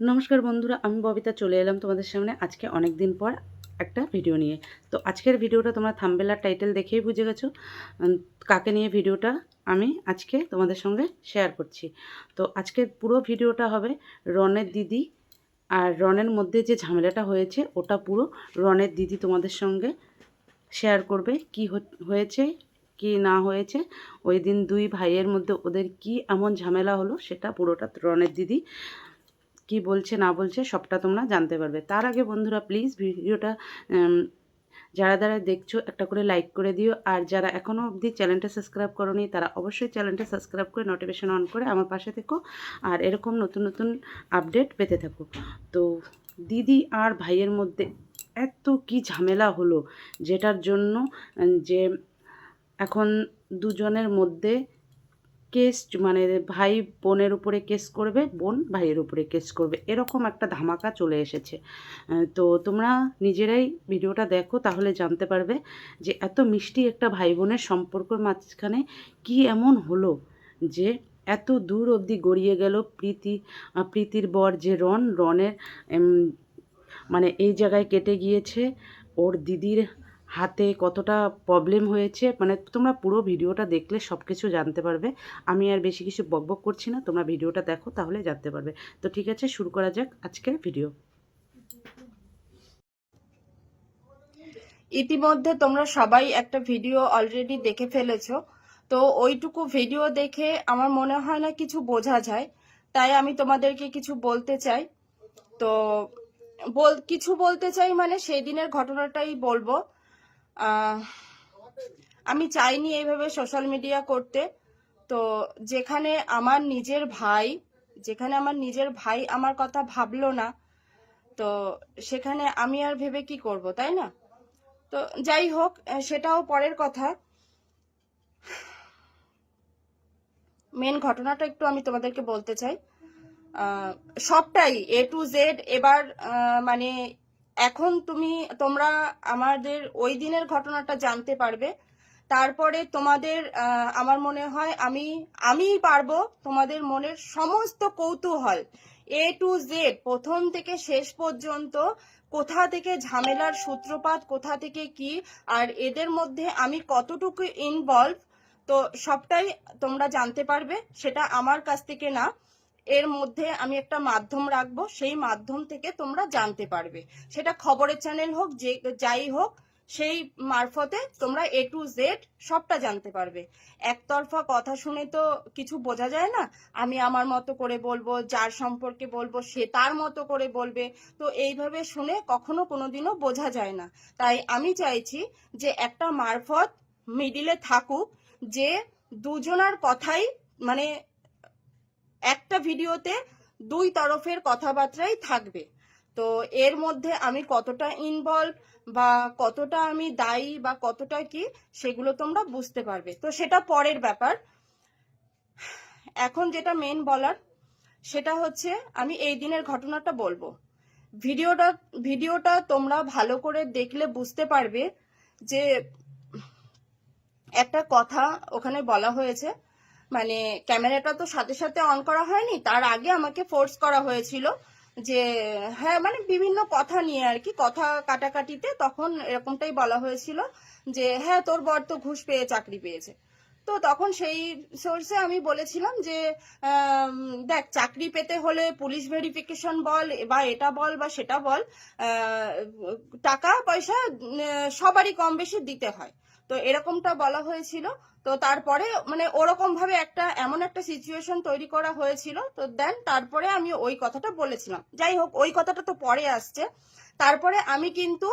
নমস্কার বন্ধুরা, আমি ববিতা চলে এলাম তোমাদের সামনে আজকে অনেক দিন পর একটা ভিডিও নিয়ে। তো আজকের ভিডিওটা তোমরা থাম্বেলার টাইটেল দেখেই বুঝে গেছো। কাকে নিয়ে ভিডিওটা আমি আজকে তোমাদের সঙ্গে শেয়ার করছি। তো আজকের পুরো ভিডিওটা হবে রনের দিদি আর রনের মধ্যে যে ঝামেলাটা হয়েছে, ওটা পুরো রনের দিদি তোমাদের সঙ্গে শেয়ার করবে। কি হয়েছে, কি না হয়েছে, ওই দিন দুই ভাইয়ের মধ্যে ওদের কি এমন ঝামেলা হলো, সেটা পুরোটা রনের দিদি কি বলছে, না বলছে, সবটা তোমরা জানতে পারবে। তার আগে বন্ধুরা প্লিজ ভিডিওটা যারা যারা দেখছ, একটা করে লাইক করে দিও। আর যারা এখনও অবধি চ্যানেলটা সাবস্ক্রাইব করোনি, তারা অবশ্যই চ্যানেলটা সাবস্ক্রাইব করে নোটিফিকেশন অন করে আমার পাশে থেকো। আর এরকম নতুন নতুন আপডেট পেতে থাকো। তো দিদি আর ভাইয়ের মধ্যে এত কি ঝামেলা হলো, যেটার জন্য, যে এখন দুজনের মধ্যে কেস মানে ভাই বোনের উপরে কেস করবে, বোন ভাইয়ের উপরে কেস করবে, এরকম একটা ধামাকা চলে এসেছে। তো তোমরা নিজেরাই ভিডিওটা দেখো, তাহলে জানতে পারবে যে এত মিষ্টি একটা ভাই বোনের সম্পর্কের মাঝখানে কি এমন হলো যে এত দূর অবধি গড়িয়ে গেল প্রীতি প্রীতির বর যে রন, রনের মানে এই জায়গায় কেটে গিয়েছে, ওর দিদির হাতে কতটা প্রবলেম হয়েছে মানে তোমরা পুরো ভিডিওটা দেখলে সব কিছু জানতে পারবে। আমি আর বেশি কিছু বকবক করছি না, তোমরা ভিডিওটা দেখো তাহলে জানতে পারবে। তো ঠিক আছে, শুরু করা যাক আজকের ভিডিও ইতিমধ্যে তোমরা সবাই একটা ভিডিও অলরেডি দেখে ফেলেছো। তো ওইটুকু ভিডিও দেখে আমার মনে হয় না কিছু বোঝা যায়, তাই আমি তোমাদেরকে কিছু বলতে চাই। তো বল, কিছু বলতে চাই মানে সেই দিনের ঘটনাটাই বলব। আমি চাইনি এইভাবে সোশ্যাল মিডিয়া করতে। তো যেখানে আমার নিজের ভাই, যেখানে আমার নিজের ভাই আমার কথা ভাবলো না, তো সেখানে আমি আর ভেবে কি করব, তাই না? তো যাই হোক সেটাও পরের কথা। মেন ঘটনাটা একটু আমি তোমাদেরকে বলতে চাই। সবটাই এ টু জেড এবার মানে এখন তুমি, তোমরা আমাদের ওই দিনের ঘটনাটা জানতে পারবে। তারপরে তোমাদের আমার মনে হয় আমি আমিই পারব তোমাদের মনের সমস্ত কৌতূহল। এ টু জেড প্রথম থেকে শেষ পর্যন্ত কোথা থেকে ঝামেলার সূত্রপাত, কোথা থেকে কি, আর এদের মধ্যে আমি কতটুকু ইনভলভ তো সবটাই তোমরা জানতে পারবে, সেটা আমার কাছ থেকে না। এর মধ্যে আমি একটা মাধ্যম রাখব, সেই মাধ্যম থেকে তোমরা জানতে পারবে। সেটা খবরের চ্যানেল হোক, যে যাই হোক, সেই মারফতে তোমরা এ টু জেড সবটা জানতে পারবে। একতরফা কথা শুনে তো কিছু বোঝা যায় না? আমি আমার মতো করে বলব, যার সম্পর্কে বলব, সে তার মতো করে বলবে। তো এইভাবে শুনে কখনো কোনোদিনও বোঝা যায় না। তাই আমি চাইছি যে একটা মারফত মিডিলে থাকুক, যে দুজনার কথাই মানে একটা ভিডিওতে দুই তরফের কথাবার্তাই থাকবে। তো এর মধ্যে আমি কতটা ইনভলভ বা কতটা আমি দায়ী বা কতটা কি সেগুলো তোমরা বুঝতে পারবে। তো সেটা পরের ব্যাপার। এখন যেটা মেন বলার, সেটা হচ্ছে আমি এই দিনের ঘটনাটা বলব। ভিডিওটা ভিডিওটা তোমরা ভালো করে দেখলে বুঝতে পারবে যে একটা কথা ওখানে বলা হয়েছে মানে ক্যামেরাটা তো সাথে সাথে অন করা হয়নি, তার আগে আমাকে ফোর্স করা হয়েছিল যে হ্যাঁ মানে বিভিন্ন কথা নিয়ে আর কি, কথা কাটাকাটিতে তখন এরকমটাই বলা হয়েছিল যে হ্যাঁ তোর বর তো ঘুষ পেয়ে চাকরি পেয়েছে। তো তখন সেই সোর্সে আমি বলেছিলাম যে দেখ, চাকরি পেতে হলে পুলিশ ভেরিফিকেশন বল, বা এটা বল, বা সেটা বল টাকা, পয়সা সবারই কম বেশি দিতে হয়। তো এরকমটা বলা হয়েছিল। তো তারপরে মানে ওরকম ভাবে একটা, এমন একটা সিচুয়েশন তৈরি করা হয়েছিল। তো দেন তারপরে আমি ওই কথাটা বলেছিলাম। যাই হোক, ওই কথাটা তো পরে আসছে। তারপরে আমি কিন্তু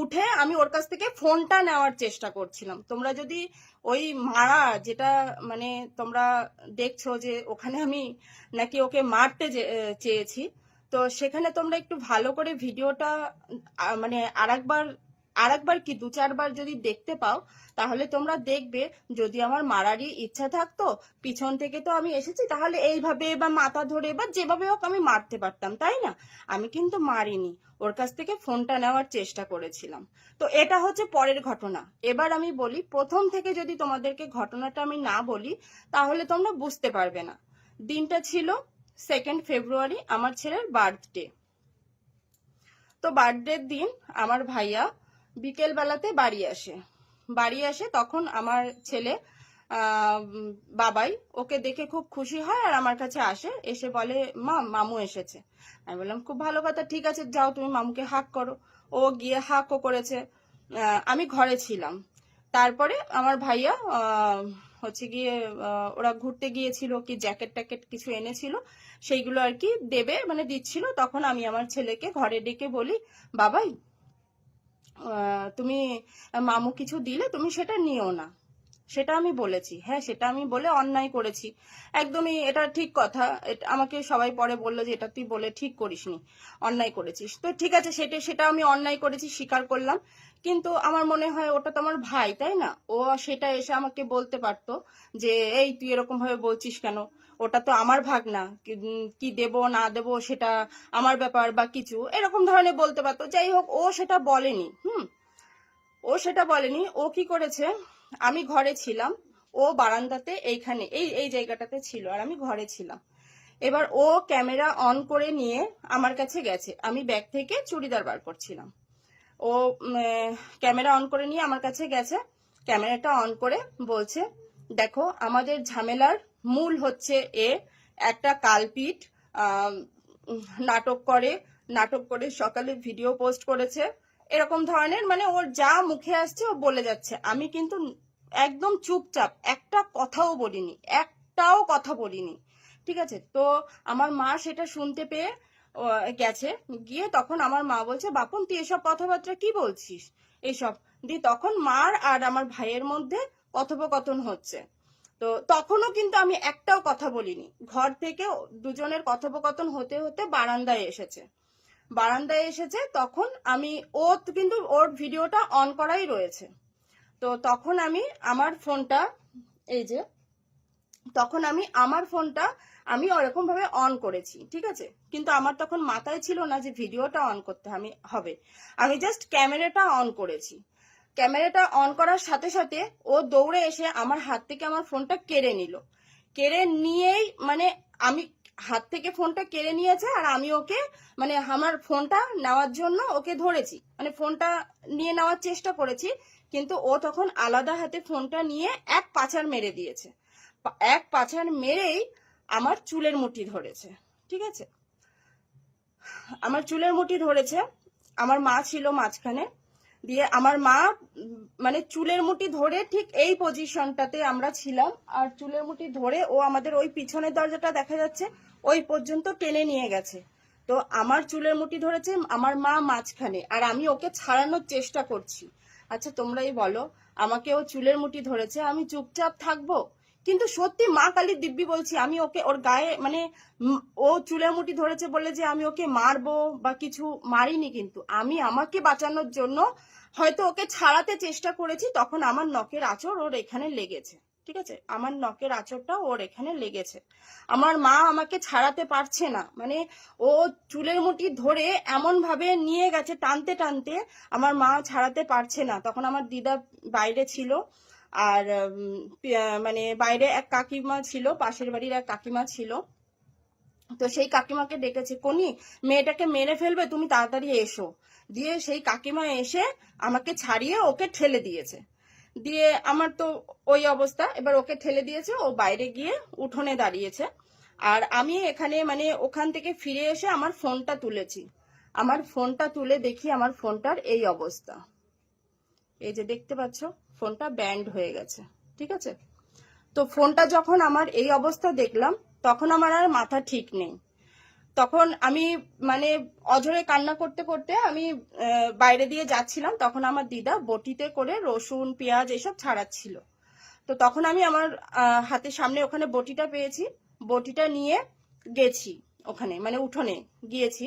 উঠে আমি ওর কাছ থেকে ফোনটা নেওয়ার চেষ্টা করছিলাম। তোমরা যদি ওই মারা যেটা মানে তোমরা দেখছ যে ওখানে আমি নাকি ওকে মারতে চেয়েছি, তো সেখানে তোমরা একটু ভালো করে ভিডিওটা মানে আরেকবার আরেকবার কি দু চারবার যদি দেখতে পাও, তাহলে তোমরা দেখবে যদি আমার মারারই ইচ্ছা থাকতো, পিছন থেকে তো আমি এসেছি, তাহলে এইভাবে বা মাথা ধরে বা যেভাবে হোক আমি মারতে পারতাম, তাই না? আমি কিন্তু মারিনি। ওর কাছ থেকে ফোনটা নেওয়ার চেষ্টা করেছিলাম। তো এটা হচ্ছে পরের ঘটনা। এবার আমি বলি, প্রথম থেকে যদি তোমাদেরকে ঘটনাটা আমি না বলি, তাহলে তোমরা বুঝতে পারবে না। দিনটা ছিল সেকেন্ড ফেব্রুয়ারি আমার ছেলের বার্থডে তো বার্থডের দিন আমার ভাইয়া বিকেল বেলাতে বাড়ি আসে। বাড়ি আসে তখন আমার ছেলে বাবাই ওকে দেখে খুব খুশি হয় আর আমার কাছে আসে। এসে বলে, মা, মামু এসেছে। আমি বললাম, খুব ভালো কথা, ঠিক আছে, যাও তুমি মামুকে হাক করো। ও গিয়ে হাকও করেছে। আমি ঘরে ছিলাম। তারপরে আমার ভাইয়া হচ্ছে গিয়ে ওরা ঘুরতে গিয়েছিল, কি জ্যাকেট ট্যাকেট কিছু এনেছিল, সেইগুলো আর কি দেবে মানে দিচ্ছিল। তখন আমি আমার ছেলেকে ঘরে ডেকে বলি, বাবাই তুমি মামু কিছু দিলে তুমি সেটা নিও না। সেটা আমি বলেছি। হ্যাঁ সেটা আমি বলে অন্যায় করেছি। একদমই এটা ঠিক কথা। আমাকে সবাই পরে বলল যে এটা তুই বলে ঠিক করিসনি। অন্যায় করেছিস। তো ঠিক আছে, সেটা সেটা আমি অন্যায় করেছি, স্বীকার করলাম। কিন্তু আমার মনে হয় ওটা তো আমার ভাই, তাই না? ও সেটা এসে আমাকে বলতে পারতো যে, এই, তুই এরকম ভাবে বলছিস কেন? ওটা তো আমার ভাগ না কি দেব, না দেব সেটা আমার ব্যাপার বা কিছু। এরকম ধরনের বলতে পারতো। যাই হোক, ও সেটা বলেনি, হুম? ও সেটা বলেনি। ও কি করেছে? আমি ঘরে ছিলাম। ও বারান্দাতে এইখানে, এই এই জায়গাটাতে ছিল আর আমি ঘরে ছিলাম। এবার ও ক্যামেরা অন করে নিয়ে আমার কাছে গেছে। আমি ব্যাগ থেকে চুড়িদার বার করছিলাম। ও ক্যামেরা অন করে নিয়ে আমার কাছে গেছে। ক্যামেরাটা অন করে বলছে, দেখো, আমাদের ঝামেলার মূল হচ্ছে এ, একটা কালপিট নাটক করে নাটক করে সকালে ভিডিও পোস্ট করেছে। এরকম ধরনের মানে ওর যা মুখে আসছে, ও বলে যাচ্ছে। আমি কিন্তু একদম চুপচাপ, একটা কথাও বলিনি, একটাও কথা বলিনি। ঠিক আছে? তো আমার মা সেটা শুনতে পেয়ে গেছে। গিয়ে তখন আমার মা বলছে বাপন তুই এসব কথাবার্তা কি বলছিস? এইসব দিয়ে তখন মার আর আমার ভাইয়ের মধ্যে কথোপকথন হচ্ছে। তো তখনও কিন্তু আমি একটাও কথা বলিনি। ঘর থেকে দুজনের কথোপকথন হতে হতে বারান্দায় এসেছে। বারান্দায় এসেছে, তখন আমি ও কিন্তু ওর ভিডিওটা অন করাই রয়েছে। তো তখন আমি আমার ফোনটা, এই যে, তখন আমি আমার ফোনটা আমি ওরকম ভাবে অন করেছি, ঠিক আছে? কিন্তু আমার তখন মাথায় ছিল না যে ভিডিওটা অন করতে আমি হবে, আমি জাস্ট ক্যামেরাটা অন করেছি। ক্যামেরাটা অন করার সাথে সাথে ও দৌড়ে এসে আমার হাত থেকে আমার ফোনটা কেড়ে নিল। কেড়ে নিয়েই মানে আমি হাত থেকে ফোনটা কেড়ে নিয়েছে আর আমি ওকে মানে আমার ফোনটা নেওয়ার জন্য ওকে ধরেছি। মানে ফোনটা নিয়ে নেওয়ার চেষ্টা করেছি, কিন্তু ও তখন আলাদা হাতে ফোনটা নিয়ে এক পাচার মেরে দিয়েছে। এক পাচার মেরেই আমার চুলের মুঠি ধরেছে, ঠিক আছে? আমার চুলের মুঠি ধরেছে, আমার মা ছিল মাঝখানে। দিয়ে আমার মা মানে চুলের মুঠি ধরে ঠিক এই পজিশনটাতে আমরা ছিলাম। আর চুলের মুঠি ধরে ও আমাদের ওই পিছনের দরজাটা দেখা যাচ্ছে, ওই পর্যন্ত টেনে নিয়ে গেছে। তো আমার চুলের মুঠি ধরেছে, আমার মা মাঝখানে। আর আমি ওকে ছাড়ানোর চেষ্টা করছি। আচ্ছা তোমরাই বলো, আমাকে ও চুলের মুঠি ধরেছে, আমি চুপচাপ থাকব? কিন্তু সত্যি মা কালী দিব্যি বলছি, আমি ওকে ওর গায়ে মানে ও চুলের মুঠি ধরেছে বলে যে আমি ওকে মারবো বা কিছু মারিনি কিন্তু। আমি আমাকে বাঁচানোর জন্য হয়তো ওকে ছাড়াতে চেষ্টা করেছি, তখন আমার নখের আঁচড় ওর এখানে লেগেছে। ঠিক আছে? আমার নখের আঁচড়টা ওর এখানে লেগেছে। আমার মা আমাকে ছাড়াতে পারছে না। মানে ও চুলের মুঠি ধরে এমন ভাবে নিয়ে গেছে, টানতে টানতে আমার মা ছাড়াতে পারছে না। তখন আমার দিদা বাইরে ছিল। আর মানে বাইরে এক কাকিমা ছিল, পাশের বাড়ির এক কাকিমা ছিল। তো সেই কাকিমাকে ডেকেছে, কোনি, মেয়েটাকে মেরে ফেলবে, তুমি তাড়াতাড়ি এসো। দিয়ে সেই কাকিমা এসে আমাকে ছাড়িয়ে ওকে ঠেলে দিয়েছে। দিয়ে আমার তো ওই অবস্থা, এবার ওকে ঠেলে দিয়েছে, ও বাইরে গিয়ে উঠোনে দাঁড়িয়েছে। আর আমি এখানে মানে ওখান থেকে ফিরে এসে আমার ফোনটা তুলেছি। আমার ফোনটা তুলে দেখি, আমার ফোনটার এই অবস্থা। এই যে দেখতে পাচ্ছ, ফোনটা ব্যান্ড হয়ে গেছে, ঠিক আছে? তো ফোনটা যখন আমার এই অবস্থা দেখলাম, তখন আমার আর মাথা ঠিক নেই। তখন আমি মানে অঝরে কান্না করতে করতে আমি বাইরে দিয়ে যাচ্ছিলাম, তখন আমার দিদা বটিতে করে রসুন, পেঁয়াজ এসব ছাড়াচ্ছিল। তো তখন আমি আমার হাতের সামনে ওখানে বটিটা পেয়েছি। বটিটা নিয়ে গেছি ওখানে মানে উঠোনে গিয়েছি।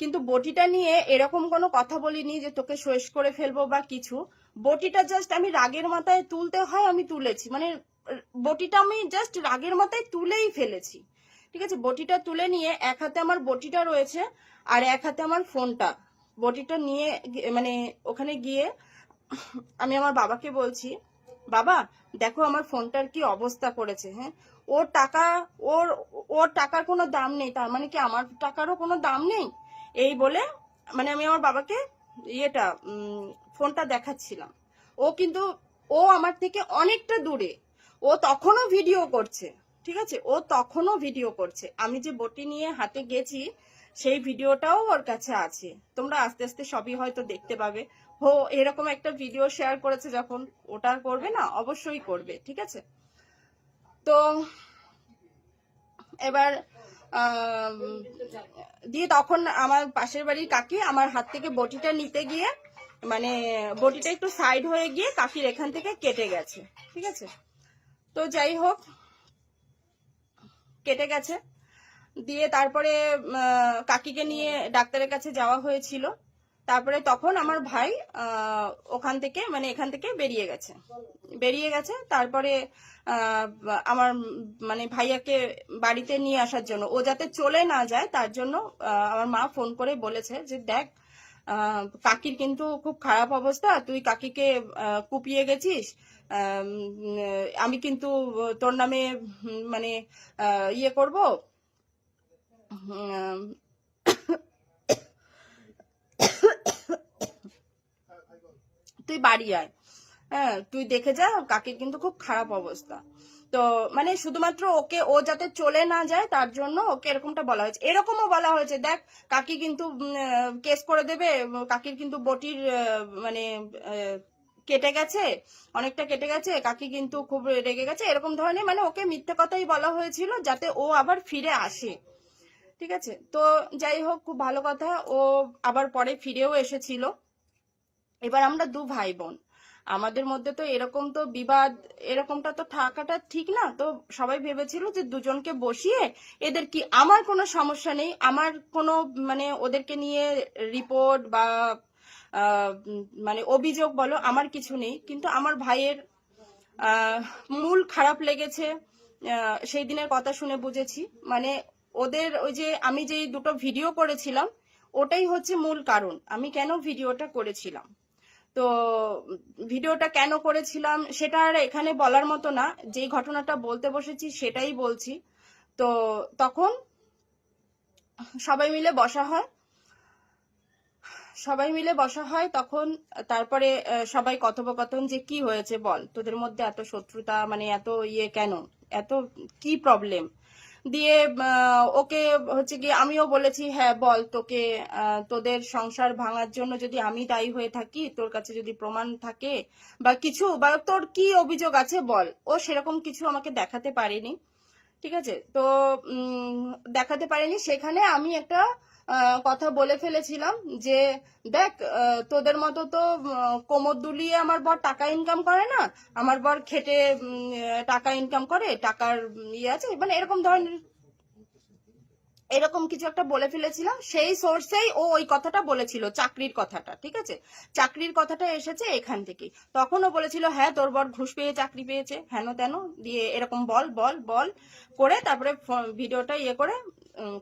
কিন্তু বটিটা নিয়ে এরকম কোনো কথা বলিনি যে তোকে শেষ করে ফেলব বা কিছু। বটিটা জাস্ট আমি রাগের মাথায় তুলতে হয়, আমি তুলেছি। মানে বটিটা আমি জাস্ট রাগের মাথায় তুলেই ফেলেছি। ঠিক আছে? বটিটা তুলে নিয়ে এক হাতে আমার বটিটা রয়েছে আর এক হাতে আমার ফোনটা। বটিটা নিয়ে মানে ওখানে গিয়ে আমি আমার বাবাকে বলছি, বাবা, দেখো আমার ফোনটার কি অবস্থা করেছে হ্যাঁ? ওর টাকা, ওর ওর টাকার কোনো দাম নেই। তার মানে কি আমার টাকারও কোনো দাম নেই? এই বলে মানে আমি আমার বাবাকে ইয়েটা ফোনটা দেখাচ্ছিলাম। ও কিন্তু, ও আমার থেকে অনেকটা দূরে। ও তখনও ভিডিও করছে, ঠিক আছে? ও তখনও ভিডিও করছে। আমি যে বটি নিয়ে হাতে গেছি, সেই ভিডিওটাও ওর কাছে আছে। তোমরা আস্তে আস্তে সবই হয়তো দেখতে পাবে। হো, এরকম একটা ভিডিও শেয়ার করেছে যখন, ওটা করবে না, অবশ্যই করবে, ঠিক আছে? তো, এবার দিয়ে তখন আমার পাশের বাড়ির কাকি আমার হাত থেকে বটিটা নিতে গিয়ে মানে বটিটা একটু সাইড হয়ে গিয়ে কাকির এখান থেকে কেটে গেছে, ঠিক আছে? তো যাই হোক, কেটে গেছে। দিয়ে তারপরে কাকিকে নিয়ে ডাক্তারের কাছে যাওয়া হয়েছিল। তারপরে তখন আমার ভাই ওখান থেকে মানে এখান থেকে বেরিয়ে গেছে। বেরিয়ে গেছে, তারপরে আমার মানে ভাইয়াকে বাড়িতে নিয়ে আসার জন্য। ও যাতে চলে না যায়, তার জন্য আমার মা ফোন করে বলেছে যে, দেখ কাকির কিন্তু খুব খারাপ অবস্থা। তুই কাকিকে কুপিয়ে গেছিস। আমি কিন্তু তোর নামে মানে ইয়ে করব। তুই বাড়ি আয়। হ্যাঁ তুই দেখে যা, কাকির কিন্তু খুব খারাপ অবস্থা। তো মানে শুধুমাত্র ওকে, ও যাতে চলে না যায়, তার জন্য ওকে এরকমটা বলা হয়েছে। এরকমও বলা হয়েছে, দেখ, কাকি কিন্তু কেস করে দেবে, কাকির কিন্তু বটির মানে কেটে গেছে, অনেকটা কেটে গেছে, কাকি কিন্তু খুব রেগে গেছে, এরকম ধরনের মানে ওকে মিথ্যে কথাই বলা হয়েছিল, যাতে ও আবার ফিরে আসে। ঠিক আছে? তো যাই হোক, খুব ভালো কথা, ও আবার পরে ফিরেও এসেছিল। এবার আমরা দু ভাই বোন আমাদের মধ্যে তো এরকম তো বিবাদ, এরকমটা তো থাকাটা ঠিক না। তো সবাই ভেবেছিল যে দুজনকে বসিয়ে এদের কি, আমার কোনো সমস্যা নেই, আমার কোনো মানে ওদেরকে নিয়ে রিপোর্ট বা মানে অভিযোগ বলো, আমার কিছু নেই। কিন্তু আমার ভাইয়ের মূল খারাপ লেগেছে সেই দিনের কথা শুনে বুঝেছি। মানে ওদের ওই যে আমি যে দুটো ভিডিও করেছিলাম, ওটাই হচ্ছে মূল কারণ। আমি কেন ভিডিওটা করেছিলাম? তো ভিডিওটা কেন করেছিলাম সেটা আর এখানে বলার মতো না। যেই ঘটনাটা বলতে বসেছি সেটাই বলছি। তো তখন সবাই মিলে বসা হয়। সবাই মিলে বসা হয় তখন তারপরে সবাই কথোপকথন যে কি হয়েছে বল? তোদের মধ্যে এত শত্রুতা মানে এত ইয়ে কেন? এত কি প্রবলেম দিয়ে ওকে হচ্ছে গিয়ে আমিও বলেছি হ্যাঁ বল তোকে তোদের সংসার ভাঙার জন্য যদি আমি দায়ী হয়ে থাকি, তোর কাছে যদি প্রমাণ থাকে বা কিছু, বা তোর কি অভিযোগ আছে বল। ও সেরকম কিছু আমাকে দেখাতে পারেনি। ঠিক আছে? তো দেখাতে পারেনি। সেখানে আমি একটা কথা বলে ফেলেছিলাম যে, দেখ তোদের মতো তো কোমর দুলিয়ে আমার বর টাকা ইনকাম করে না, আমার বর খেটে টাকা ইনকাম করে, টাকার ইয়ে আছে মানে এরকম ধরনের, এরকম কিছু একটা বলে ফেলেছিলাম, সেই সোর্সেই ও ওই কথাটা বলেছিল, চাকরির কথাটা, ঠিক আছে? চাকরির কথাটা এসেছে এখান থেকে। তখন ও বলেছিল হ্যাঁ তোর বর ঘুষ পেয়ে চাকরি পেয়েছে, হেন তেন, দিয়ে এরকম বল বল বল, করে তারপরে ভিডিওটা ইয়ে করে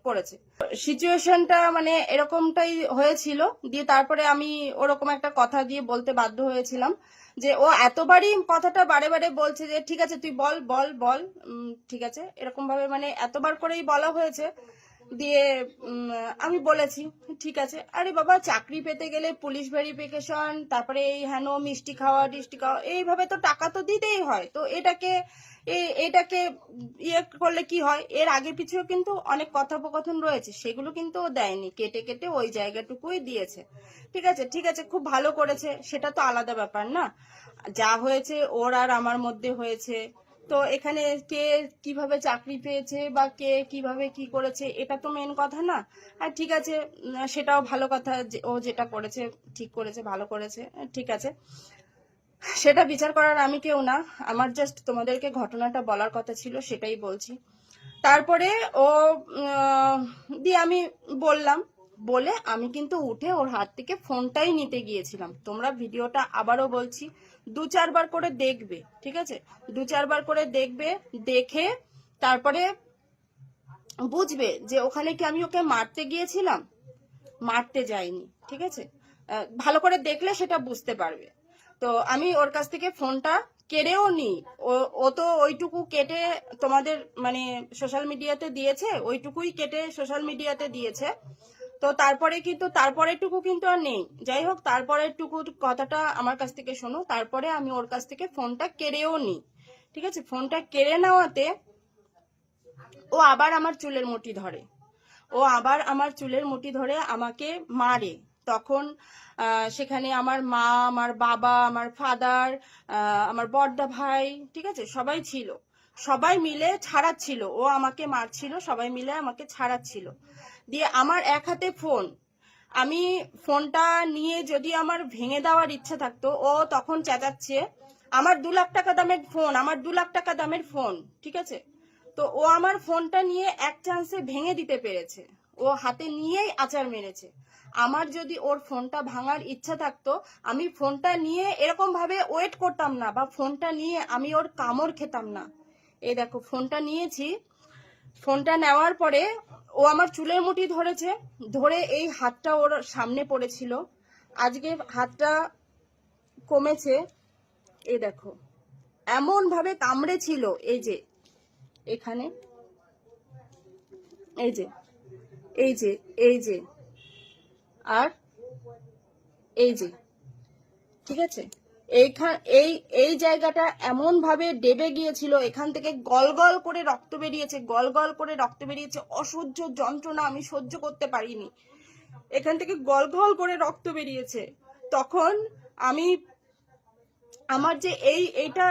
করেছে। সিচুয়েশনটা মানে এরকমটাই হয়েছিল। দিয়ে তারপরে আমি ওরকম একটা কথা দিয়ে বলতে বাধ্য হয়েছিলাম যে, ও এতবারই কথাটা বারে বারে বলছে যে, ঠিক আছে, তুই বল বল বল। ঠিক আছে। এরকম ভাবে মানে এতবার করেই বলা হয়েছে। দিয়ে আমি বলেছি, ঠিক আছে। আরে বাবা, চাকরি পেতে গেলে পুলিশ ভেরিফিকেশন তারপরে এই হেন মিষ্টি খাওয়া, টিষ্টি খাওয়া, এইভাবে তো টাকা তো দিতেই হয়। তো এটাকে এটাকে ইয়ে করলে কি হয়? এর আগে পিছু কিন্তু অনেক কথোপকথন রয়েছে, সেগুলো কিন্তু ও দেয়নি। কেটে কেটে ওই জায়গাটুকুই দিয়েছে। ঠিক আছে ঠিক আছে, খুব ভালো করেছে, সেটা তো আলাদা ব্যাপার না। যা হয়েছে, ওর আর আমার মধ্যে হয়েছে। তো এখানে কে কীভাবে চাকরি পেয়েছে বা কে কীভাবে কি করেছে, এটা তো মেন কথা না। আর ঠিক আছে সেটাও ভালো কথা ও যেটা করেছে, ঠিক করেছে, ভালো করেছে ঠিক আছে। সেটা বিচার করার আমি কেউ না, আমার জাস্ট তোমাদেরকে ঘটনাটা বলার কথা ছিল, সেটাই বলছি। তারপরে ও দিয়ে আমি বললাম, বলে আমি কিন্তু উঠে ওর হাত থেকে ফোনটাই নিতে গিয়েছিলাম। তোমরা ভিডিওটা আবারও বলছি দু চারবার করে দেখবে, ঠিক আছে? দু চারবার করে দেখবে, দেখে তারপরে বুঝবে যে ওখানে কি আমি ওকে মারতে গিয়েছিলাম? মারতে যাইনি, ঠিক আছে? ভালো করে দেখলে সেটা বুঝতে পারবে। তো আমি ওর কাছ থেকে ফোনটা কেড়েও নি। ও তো ওইটুকু কেটে তোমাদের মানে সোশ্যাল মিডিয়াতে দিয়েছে, ওইটুকুই কেটে সোশ্যাল মিডিয়াতে দিয়েছে। তো তারপরে কিন্তু, তারপরেরটুকু কিন্তু আর নেই। যাই হোক তারপরেরটুকু কথাটা আমার কাছ থেকে শোনো, তারপরে আমি ওর কাছ থেকে ফোনটা কেড়েও নিই। ঠিক আছে? ফোনটা কেড়ে নেওয়াতে ও আবার আমার চুলের মুঠি ধরে। ও আবার আমার চুলের মুঠি ধরে আমাকে মারে। তখন সেখানে আমার মা, আমার বাবা, আমার ফাদার আমার বড়দা ভাই, ঠিক আছে? সবাই ছিল। সবাই মিলে ছাড়াচ্ছিল। ও আমাকে মারছিল, সবাই মিলে আমাকে ছাড়াচ্ছিল। দিয়ে আমার এক হাতে ফোন আমি ফোনটা নিয়ে যদি আমার ভেঙে দেওয়ার ইচ্ছা থাকতো, ও তখন চেঁচাচ্ছে, আমার দু লাখ টাকা দামের ফোন আমার দু লাখ টাকা দামের ফোন ঠিক আছে? তো ও আমার ফোনটা নিয়ে এক চান্সে ভেঙে দিতে পেরেছে। ও হাতে নিয়েই আচার মেরেছে। আমার যদি ওর ফোনটা ভাঙার ইচ্ছা থাকতো, আমি ফোনটা নিয়ে এরকম ভাবে ওয়েট করতাম না বা ফোনটা নিয়ে আমি ওর কামড় খেতাম না। এই দেখো ফোনটা নিয়েছি ফোনটা নেওয়ার পরে ও আমার চুলের মুঠি ধরেছে, ধরে এই হাতটা ওর সামনে পড়েছিল। আজকে হাতটা কমেছে, এই দেখো এমন ভাবে কামড়েছিল, এই যে, এখানে, এই যে এই যে এই যে, আর এই যে, ঠিক আছে? এইখান এই এই জায়গাটা এমন ভাবে ডেবে গিয়েছিল, এখান থেকে গল গল করে রক্ত বেরিয়েছে, গল গল করে রক্ত বেরিয়েছে, অসহ্য যন্ত্রণা আমি সহ্য করতে পারিনি। এখান থেকে গল গল করে রক্ত বেরিয়েছে। তখন আমি, আমার যে এই, এইটা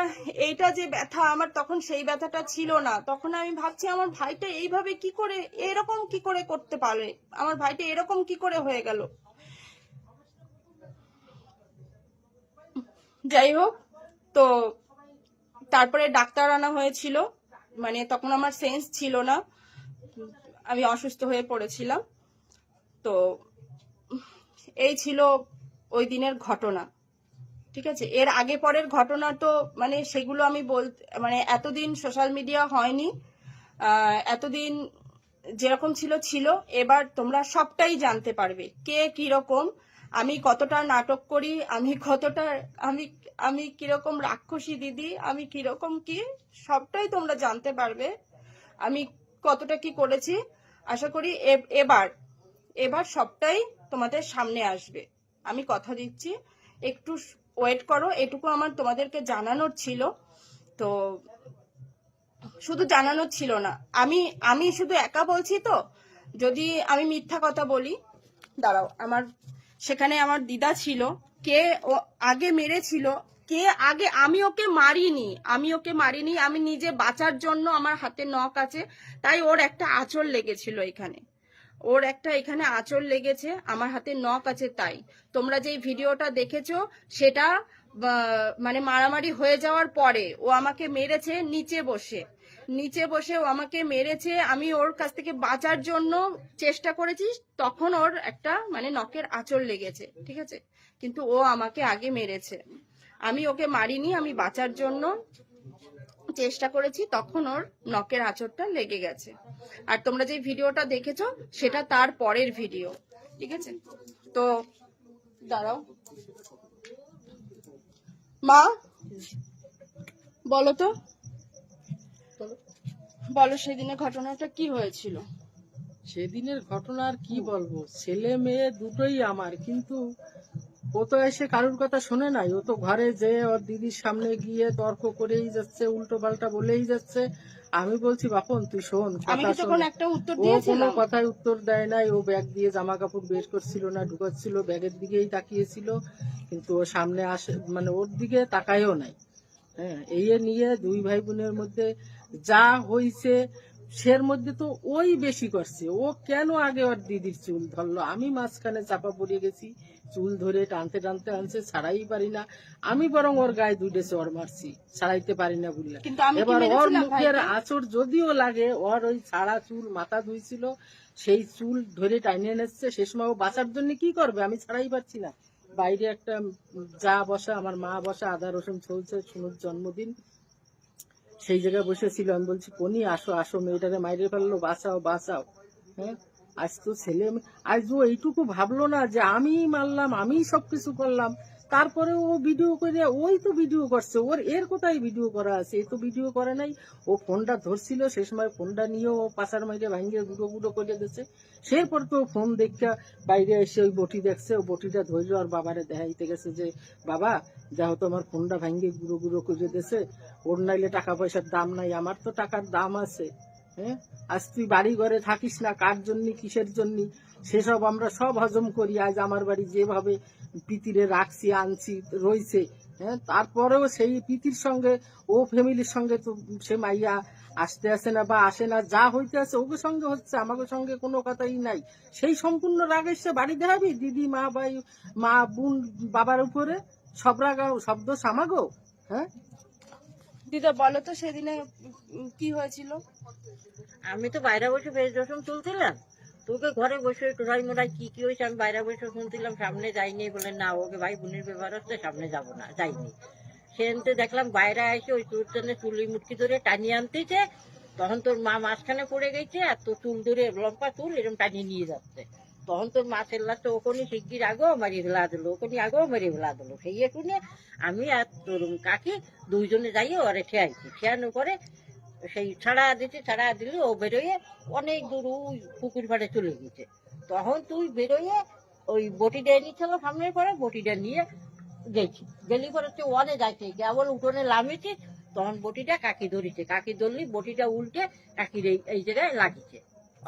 এইটা যে ব্যথা, আমার তখন সেই ব্যথাটা ছিল না। তখন আমি ভাবছি, আমার ভাইটা এইভাবে কি করে, এরকম কি করে করতে পারে? আমার ভাইটা এরকম কি করে হয়ে গেল? যাই হোক, তো তারপরে ডাক্তার আনা হয়েছিল। মানে তখন আমার সেন্স ছিল না। আমি অসুস্থ হয়ে পড়েছিলাম। তো এই ছিল ওই দিনের ঘটনা। ঠিক আছে? এর আগে পরের ঘটনা তো মানে সেগুলো আমি বলতে মানে এতদিন সোশ্যাল মিডিয়া হয়নি। এতদিন যেরকম ছিল ছিল। এবার তোমরা সবটাই জানতে পারবে। কে কীরকম? আমি কতটা নাটক করি, আমি কতটা, আমি আমি কীরকম রাক্ষসী দিদি, আমি কীরকম কি, সবটাই তোমরা জানতে পারবে। আমি কতটা কি করেছি, আশা করি এবার এবার সবটাই তোমাদের সামনে আসবে। আমি কথা দিচ্ছি, একটু ওয়েট করো, এটুকু আমার তোমাদেরকে জানানোর ছিল। তো, শুধু জানানোর ছিল না, আমি আমি শুধু একা বলছি তো, যদি আমি মিথ্যা কথা বলি, দাঁড়াও, আমার সেখানে আমার দিদা ছিল। কে ও আগে মেরেছিল, কে আগে, আমি ওকে মারিনি, আমি ওকে মারিনি, আমি নিজে বাঁচার জন্য আমার হাতে নখ আছে, তাই ওর একটা আঁচড় লেগেছিল এখানে। ওর একটা এখানে আঁচড় লেগেছে, আমার হাতে নখ আছে তাই। তোমরা যে ভিডিওটা দেখেছ, সেটা মানে মারামারি হয়ে যাওয়ার পরে ও আমাকে মেরেছে নিচে বসে। নিচে বসে ও আমাকে মেরেছে, আমি ওর কাছ থেকে বাঁচার জন্য চেষ্টা করেছি, তখন ওর একটা মানে নখের আঁচড় লেগেছে, ঠিক আছে? কিন্তু ও আমাকে আগে মেরেছে। আমি ওকে মারিনি, আমি বাঁচার জন্য চেষ্টা করেছি, তখন ওর নখের আঁচড়টা লেগে গেছে। আর তোমরা যে ভিডিওটা দেখেছ, সেটা তার পরের ভিডিও, ঠিক আছে? তো, দাঁড়াও। মা? বলো তো। বলো সেদিনের ঘটনাটা কি হয়েছিল? সেদিনের ঘটনা আর কি বলব? ছেলে মেয়ে দুটোই আমার কিন্তু ও তো এসে কারোর কথা শোনে নাই। ও তো ঘরে যে ওর দিদির সামনে গিয়ে তর্ক করেই যাচ্ছে উল্টো পাল্টা বলেই যাচ্ছে। আমি বলছি বাপন তুই শোন কথা শোন। একটা উত্তর ও কোনো কথায় উত্তর দেয় নাই। ও ব্যাগ দিয়ে জামা কাপড় বের করছিল না ঢুকাচ্ছিল ব্যাগের দিকেই তাকিয়েছিল। কিন্তু ও সামনে আসে মানে ওর দিকে তাকায়ও নাই। হ্যাঁ এই নিয়ে দুই ভাই বোনের মধ্যে যা হইছে সের মধ্যে তো ওই বেশি করছে। ও কেন আগে ওর দিদির চুল ধরলো? আমি মাঝখানে চাপা পড়ে গেছি চুল ধরে টানতে টানতে আনছে ছাড়াই পারি না। আমি বরং ওর গায়ে দুটে চর মারছি ছাড়াইতে পারি না কি এবার ওর মুখের? আঁচড় যদিও লাগে ওর ওই ছাড়া চুল মাথা ধুইছিল সেই চুল ধরে টাইনে এনেছে সে সময় ও বাঁচার জন্য কি করবে? আমি ছাড়াই পারছি না। বাইরে একটা যা বসা, আমার মা বসা, আদা, রসুন চলছে সুনুর জন্মদিন। সেই জায়গায় বসেছিল, আমি বলছি, কোনি, আসো আসো, মেয়েটারে মাইরে ফেলল, বাঁচাও বাঁচাও। হ্যাঁ আজ তো ছেলে, আজ ও এইটুকু ভাবলো না যে আমি মারলাম আমি সবকিছু করলাম। তারপরে ও ভিডিও করে, ওই তো ভিডিও করছে, ওর এর কোথায় ভিডিও করা আছে? এ তো ভিডিও করে নাই। ও ফোনটা ধরছিল, সে সময় ফোনটা নিয়ে ও পাশার মাইরে ভাঙিয়ে গুঁড়ো গুঁড়ো করে দিচ্ছে সেরপর তো ফোন দেখা বাইরে এসে ওই বটি দেখছে, ও বটিটা ধরলো আর বাবারে দেখাইতে গেছে যে, বাবা যা হতো আমার ফোনটা ভাঙিয়ে গুঁড়ো গুঁড়ো করে দিয়েছে। ওর নাইলে টাকা পয়সার দাম নাই, আমার তো টাকার দাম আছে। হ্যাঁ? আজ তুই বাড়ি ঘরে থাকিস না, কার জন্য, কিসের জন্য? সেসব আমরা সব হজম করি, আজ আমার বাড়ি যেভাবে পিতিরে রাখছি আনছি রয়েছে হ্যাঁ? তারপরেও সেই পিতির সঙ্গে ও ফ্যামিলির সঙ্গে তো সে মাইয়া আসতে আসে না বা আসে না যা হইতে আছে ওকে সঙ্গে হচ্ছে আমাকে সঙ্গে কোনো কথাই নাই। সেই সম্পূর্ণ রাগ এসে বাড়ি দেখাবি দিদি মা ভাই মা বোন বাবার উপরে? সব রাগ শব্দ সামাগো হ্যাঁ? দিদা বলো তো সেদিনে কি হয়েছিল? আমি তো বাইরে বসে বেশ রসুন তুলছিলাম। তোকে ঘরে বসে টোরাই মোড়াই কি কি হয়েছে, আমি বাইরে বসে শুনছিলাম সামনে যাইনি বলে, না, ওকে ভাই, বোনের ব্যাপার হচ্ছে সামনে যাব না, যাইনি। সেনতে দেখলাম বাইরে এসে ওই তোর জন্য চুলি মুটকি ধরে টানিয়ে আনতেছে। তখন তোর মা মাঝখানে পড়ে গেছে আর তোর চুল ধরে লম্বা চুল এরকম টানিয়ে নিয়ে যাচ্ছে। তখন তোর মা চেল্লাচ্ছে ওখানে শিগগির আগেও মারিয়ে ফেলা দিল ওখানে আগেও মারিয়ে ফেলা দিল। সেই শুনে আমি আর তোর কাকি দুইজনে যাইয়ে ওরে ঠেয়াইছি। ঠেয়ানোর পরে সেই ছাড়া দিতে ছাড়া দিলে ও বেরোয় অনেক দূর ওই পুকুর পাড়ে চলে গেছে। তখন তুই বেরোয়ে ওই বটিটা নিয়েছিল সামনের পরে বটিটা নিয়ে গেছি। গেলি পরে তুই ওয়ানে যাইছে কেবল উঠোনে লামিয়েছি তখন বটিটা কাকি ধরেছে। কাকি ধরলি, বটিটা উল্টে কাকির এই জায়গায় লাগিছে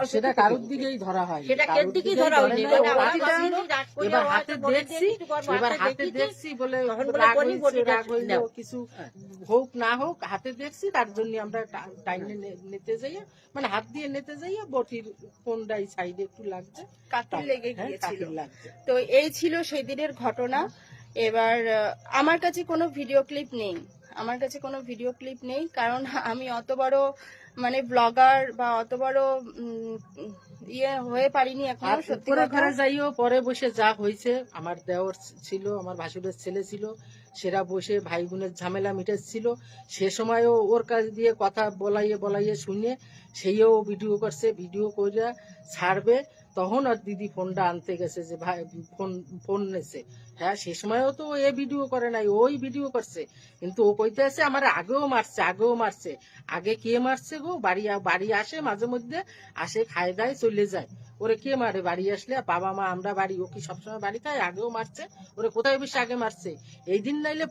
সেটা কারোর দিকে। দিকেই ধরা হয় সেটা কারোর দিকেই ধরা হয়নি? মানে করে এবার হাতে দেখছি এবার হাতে দেখছি বলে রাগ হইল কিছু। হোক না হোক হাতে দেখছি তার জন্য আমরা টা- টাইনে নিতে যাই মানে হাত দিয়ে নিতে যাই বটির কোনটাই সাইডে একটু লাগছে কাকির লেগে হ্যাঁ, গিয়েছিল। তো এই ছিল সেই দিনের ঘটনা। এবার আমার কাছে কোনো ভিডিও ক্লিপ নেই। আমার কাছে কোনো ভিডিও ক্লিপ নেই কারণ আমি অত বড় মানে ব্লগার বা অত বড় ইয়ে হয়ে পারিনি এখন সত্যি ঘরে যাইও পরে বসে যা হয়েছে আমার দেওর ছিল আমার ভাসুরের ছেলে ছিল সেরা বসে ভাই বোনের ঝামেলা মিটাচ্ছিল সে সময়ও ওর কাছ দিয়ে কথা বলাইয়ে বলাইয়ে শুনে সেইও ভিডিও করছে ভিডিও করে ছাড়বে তখন আর দিদি ফোনটা আনতে গেছে যে, ভাই, ফোন ফোন নেছে হ্যাঁ সে সময়ও তো এ ভিডিও করে নাই, ওই ভিডিও করছে। কিন্তু ও কইতে আছে, আমার আগেও মারছে আগেও মারছে। আগে কে মারছে গো? বাড়ি বাড়ি আসে, মাঝে মধ্যে আসে, খায়, দায়, চলে যায়। ওরে কে মারে? বাড়ি আসলে বাবা মা, আমরা বাড়ি, ও কি সবসময় বাড়ি খায়? আগেও মারছে। ওরে কোথায় বেশি আগে মারছে? এই দিন নাইলে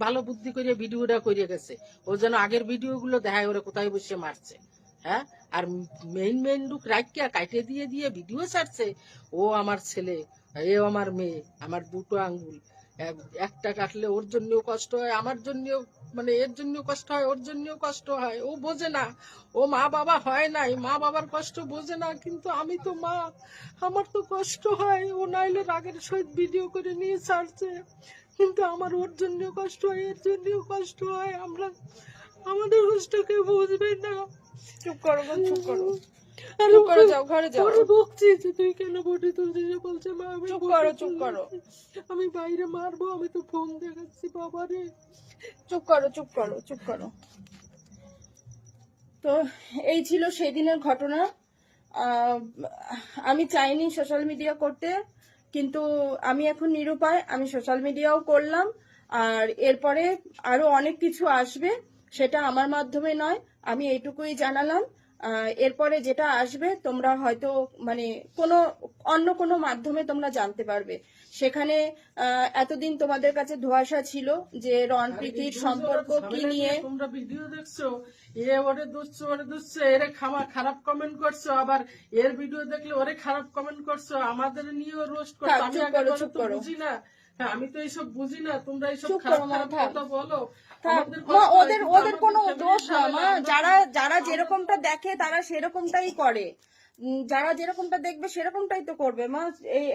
ভালো বুদ্ধি করে ভিডিওটা করে গেছে। ও যেন আগের ভিডিও গুলো দেখায়, ওরে কোথায় বসে মারছে। হ্যাঁ? আর মেইন মেইন লুক রাখিয়া কাটে দিয়ে দিয়ে ভিডিও ছাড়ছে। ও আমার ছেলে, এ আমার মেয়ে, আমার দুটো আঙ্গুল। একটা কাটলে ওর জন্যও কষ্ট হয়, আমার জন্যও মানে এর জন্য কষ্ট হয়, ওর জন্যও কষ্ট হয়। ও বোঝে না, ও মা বাবা হয় নাই, মা বাবার কষ্ট বোঝে না, কিন্তু আমি তো মা, আমার তো কষ্ট হয়। ও নাইলে রাগের সহিত ভিডিও করে নিয়ে ছাড়ছে। কিন্তু আমার ওর জন্য কষ্ট হয়, এর জন্যও কষ্ট হয়। আমরা আমাদের কষ্ট কেউ বুঝবে না। চুপ করো গো, চুপ করো। চুপ করো যাও ঘরে যাও। ওরে বকছি যে তুই কেন বটে তুলছিস? ও বলছে মা আমি চুপ করো, চুপ করো। আমি বাইরে মারবো আমি তো ফোন দেখাচ্ছি বাবারে। চুপ করো চুপ করো চুপ করো। তো এই ছিল সেদিনের ঘটনা। আমি চাইনি সোশ্যাল মিডিয়া করতে কিন্তু আমি এখন নিরুপায় আমি সোশ্যাল মিডিয়াও করলাম। আর এরপরে আরও অনেক কিছু আসবে। সেটা আমার মাধ্যমে নয় আমি এইটুকুই জানালাম। এরপরে যেটা আসবে তোমরা হয়তো মানে কোনো অন্য কোনো মাধ্যমে তোমরা জানতে পারবে। সেখানে এতদিন তোমাদের কাছে ধোঁয়াশা ছিল যে রন প্রীতির সম্পর্ক কি নিয়ে তোমরা ভিডিও দেখছ এ ওরে দুসছো ওরে দুসছো এর খামা খারাপ কমেন্ট করছ আবার এর ভিডিও দেখলে ওরে খারাপ কমেন্ট করছ আমাদের নিয়েও রোস্ট করছ আমি। বুঝি না। আমি তো এইসব বুঝি না তোমরা এইসব খারাপ। কথা বলো। হয়, ওদের ওদের কোনো দোষ না মা যারা যারা যেরকমটা দেখে তারা সেরকমটাই করে। যারা যেরকমটা দেখবে সেরকমটাই তো করবে। মা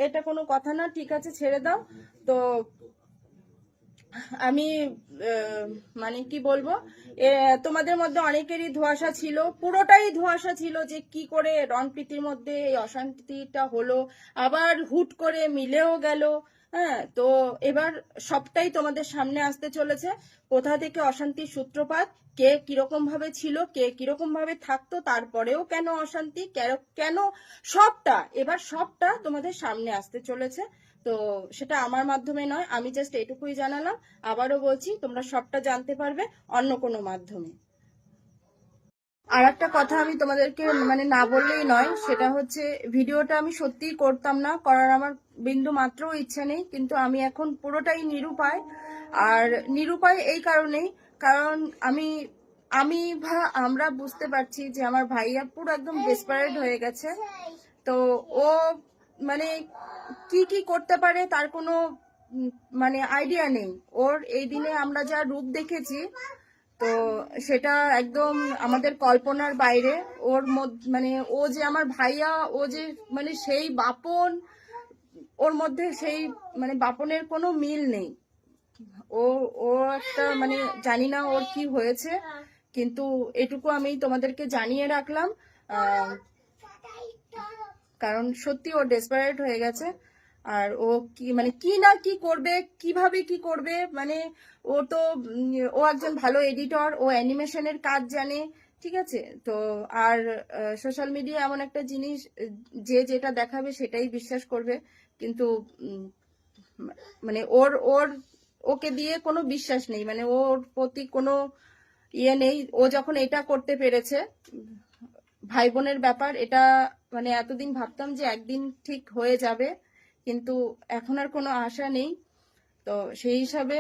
এটা কোনো কথা না ঠিক আছে ছেড়ে দাও। তো আমি মানে কি বলব? তোমাদের মধ্যে অনেকেরই ধোঁয়াশা ছিল পুরোটাই ধোঁয়াশা ছিল যে কি করে রণপ্রীতির মধ্যে এই অশান্তিটা হলো। আবার হুট করে মিলেও গেল। হ্যাঁ তো এবার সবটাই তোমাদের সামনে আসতে চলেছে। কোথা থেকে অশান্তির সূত্রপাত, কে কীরকম ভাবে ছিল, কে কীরকম ভাবে থাকতো, তারপরেও কেন অশান্তি, কেন- সবটা, এবার সবটা তোমাদের সামনে আসতে চলেছে। তো সেটা আমার মাধ্যমে নয়, আমি জাস্ট এটুকুই জানালাম। আবারও বলছি, তোমরা সবটা জানতে পারবে অন্য কোনো মাধ্যমে। আর একটা কথা আমি তোমাদেরকে মানে না বললেই নয়, সেটা হচ্ছে ভিডিওটা আমি সত্যিই করতাম না, করার আমার বিন্দু মাত্র ইচ্ছা নেই, কিন্তু আমি এখন পুরোটাই নিরুপায়। আর নিরুপায় এই কারণেই, কারণ আমি আমি ভা আমরা বুঝতে পারছি যে আমার ভাইয়া পুরো একদম ডেসপারেট হয়ে গেছে। তো ও মানে কি কি করতে পারে তার কোনো মানে আইডিয়া নেই। ওর এই দিনে আমরা যা রূপ দেখেছি তো সেটা একদম আমাদের কল্পনার বাইরে। ওর মধ্যে মানে ও যে আমার ভাইয়া, ও যে মানে সেই বাপন, ওর মধ্যে সেই মানে বাপনের কোনো মিল নেই। ও ও একটা মানে জানি না ওর কি হয়েছে, কিন্তু এটুকু আমি তোমাদেরকে জানিয়ে রাখলাম। কারণ সত্যি ও ডেসপারেট হয়ে গেছে। আর ও কি মানে কি না কি করবে, কীভাবে কি করবে মানে ও তো ও একজন ভালো এডিটর ও অ্যানিমেশনের কাজ জানে, ঠিক আছে? তো আর সোশ্যাল মিডিয়া এমন একটা জিনিস, যে যেটা দেখাবে সেটাই বিশ্বাস করবে, কিন্তু মানে ওর ওর, ওকে দিয়ে কোনো বিশ্বাস নেই মানে ওর প্রতি কোনো ইয়ে নেই, ও যখন এটা করতে পেরেছে, ভাই বোনের ব্যাপার, এটা মানে এতদিন ভাবতাম যে একদিন ঠিক হয়ে যাবে কিন্তু এখন আর কোনো আশা নেই। তো সেই হিসাবে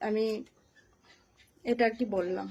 আমি এটা আর কি বললাম।